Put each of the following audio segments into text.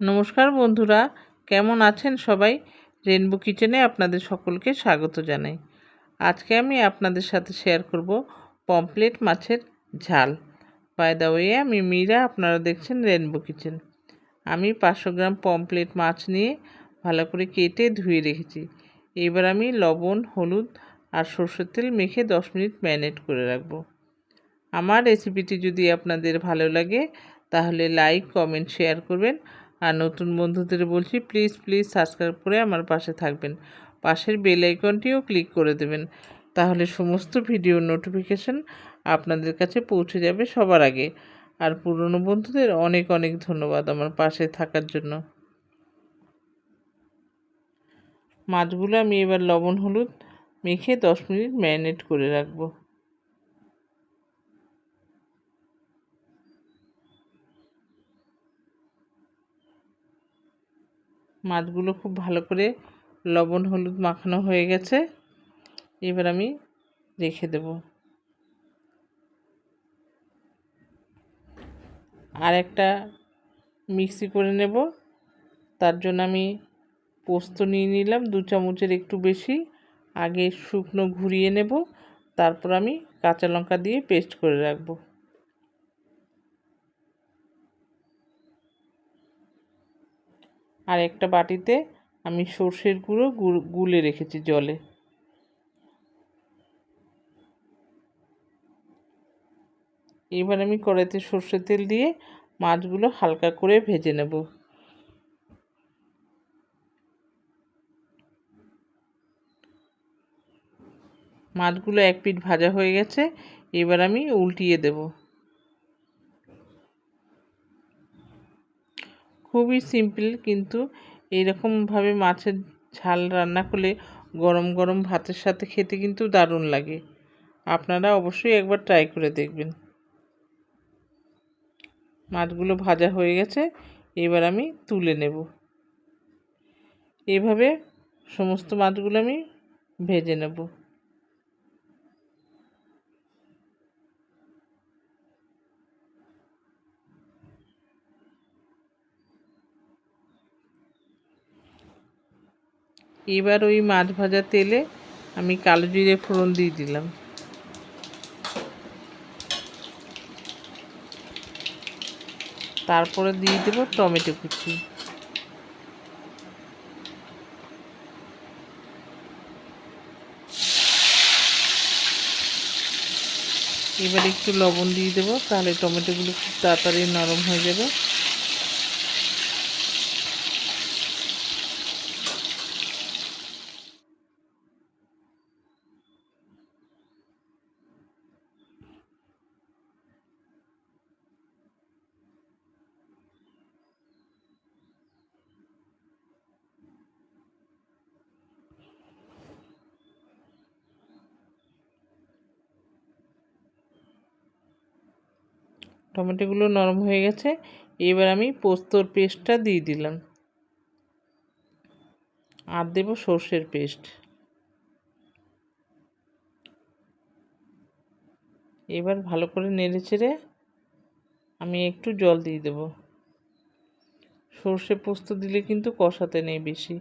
নমস্কার বন্ধুরা, কেমন আছেন সবাই? রেনবো কিচেনে আপনাদের সকলকে স্বাগত জানাই। আজকে আমি আপনাদের সাথে শেয়ার করব পমপ্লেট মাছের ঝাল। বাই দ্য ওয়ে আমি মীরা, আপনারা দেখছেন রেনবো কিচেন আমি পাঁচশো গ্রাম পমপ্লেট মাছ নিয়ে ভালো করে কেটে ধুয়ে রেখেছি। এবার আমি লবণ, হলুদ আর সর্ষের তেল মেখে দশ মিনিট ম্যারিনেট করে রাখব। আমার রেসিপিটি যদি আপনাদের ভালো লাগে, তাহলে লাইক কমেন্ট শেয়ার করবেন। আর নতুন বন্ধুদের বলছি প্লিজ প্লিজ সাবস্ক্রাইব করে আমার পাশে থাকবেন। পাশের বেল আইকনটিও ক্লিক করে দেবেন। তাহলে সমস্ত ভিডিও নোটিফিকেশান আপনাদের কাছে পৌঁছে যাবে সবার আগে। আর পুরনো বন্ধুদের অনেক অনেক ধন্যবাদ আমার পাশে থাকার জন্য। মাছগুলো আমি এবার লবণ, হলুদ মেখে দশ মিনিট ম্যারিনেট করে রাখব। মাছগুলো খুব ভালো করে লবণ, হলুদ মাখানো হয়ে গেছে। এবার আমি রেখে দেব। আর একটা মিক্সি করে নেব। তার জন্য আমি পোস্ত নিয়ে নিলাম, দু চামচের একটু বেশি। আগে শুকনো ঘুরিয়ে নেব, তারপর আমি কাঁচা লঙ্কা দিয়ে পেস্ট করে রাখব। আর একটা বাটিতে আমি সর্ষের গুঁড়ো গুলে রেখেছি জলে। এবার আমি কড়াইতে সর্ষের তেল দিয়ে মাছগুলো হালকা করে ভেজে নেব। মাছগুলো এক পিঠ ভাজা হয়ে গেছে, এবার আমি উল্টিয়ে দেবো। খুবই সিম্পল কিন্তু এইরকমভাবে মাছের ঝাল রান্না করলে গরম গরম ভাতের সাথে খেতে কিন্তু দারুণ লাগে। আপনারা অবশ্যই একবার ট্রাই করে দেখবেন। মাছগুলো ভাজা হয়ে গেছে, এবার আমি তুলে নেব। এভাবে সমস্ত মাছগুলো আমি ভেজে নেব। এবার ওই মাছ ভাজা তেলে আমি কালো জিরে ফোড়ন দিয়ে দিলাম। তারপরে দিয়ে দেব টমেটো কুচি। এবার একটু লবণ দিয়ে দেবো, তাহলে টমেটোগুলো খুব তাড়াতাড়ি নরম হয়ে যাবে। টমেটোগুলো নরম হয়ে গেছে। এবার আমি পোস্তর পেস্টটা দিয়ে দিলাম। আর দেব সর্ষের পেস্ট। এবার ভালো করে নেড়ে চেড়ে আমি একটু জল দিয়ে দেব। সর্ষে পোস্ত দিলে কিন্তু কষাতে নেই বেশি।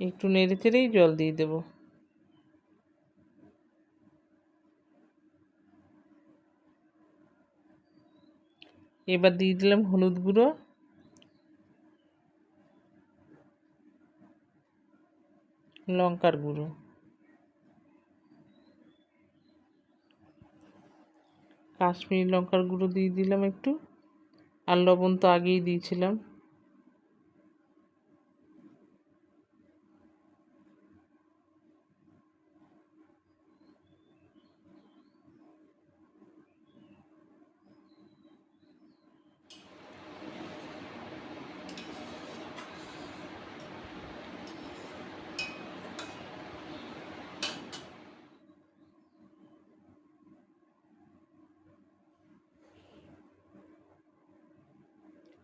একটু নেড়ে চেড়েই জল দিয়ে দেবো। এবার দিয়ে দিলাম হলুদ গুঁড়ো। লঙ্কার গুঁড়ো। কাশ্মীরি লঙ্কার গুঁড়ো দিয়ে দিলাম একটু। আর লবণ তো আগেই দিয়েছিলাম।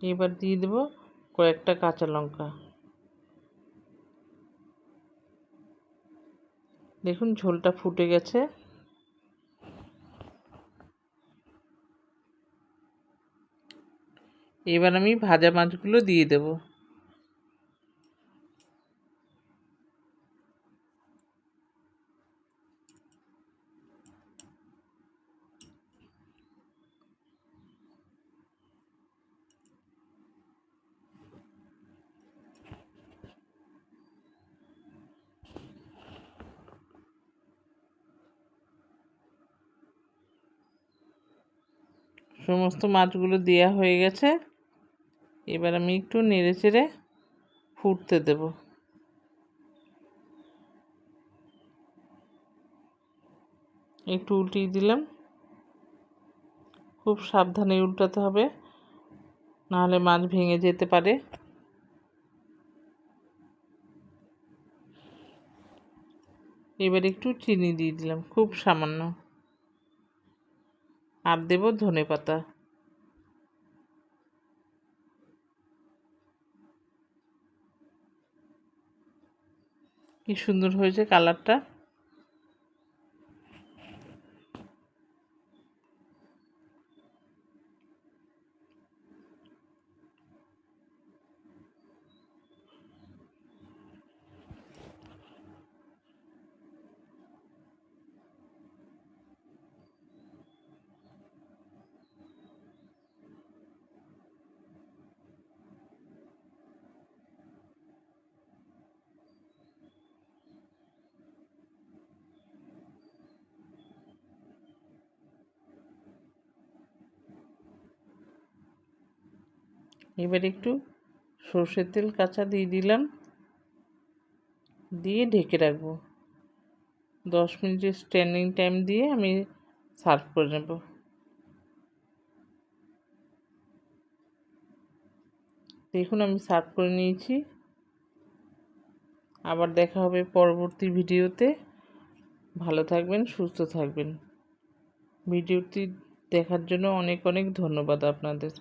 এবার দিয়ে দেবো কয়েকটা কাঁচা লঙ্কা। দেখুন ঝোলটা ফুটে গেছে। এবার আমি ভাজা মাছগুলো দিয়ে দেবো। সমস্ত মাছগুলো দেওয়া হয়ে গেছে। এবার আমি একটু নেড়ে চেড়ে ফুটতে দেব। একটু উল্টিয়ে দিলাম। খুব সাবধানে উল্টাতে হবে, নাহলে মাছ ভেঙে যেতে পারে। এবার একটু চিনি দিয়ে দিলাম, খুব সামান্য। আর দেব ধনে পাতা। কি সুন্দর হয়েছে কালারটা এবার একটু সর্ষের তেল কাঁচা দিয়ে দিলাম। দিয়ে ঢেকে রাখব। দশ মিনিটের স্ট্যান্ডিং টাইম দিয়ে আমি সার্ভ করে নেব। দেখুন আমি সার্ভ করে নিয়েছি। আবার দেখা হবে পরবর্তী ভিডিওতে। ভালো থাকবেন, সুস্থ থাকবেন। ভিডিওটি দেখার জন্য অনেক অনেক ধন্যবাদ আপনাদের।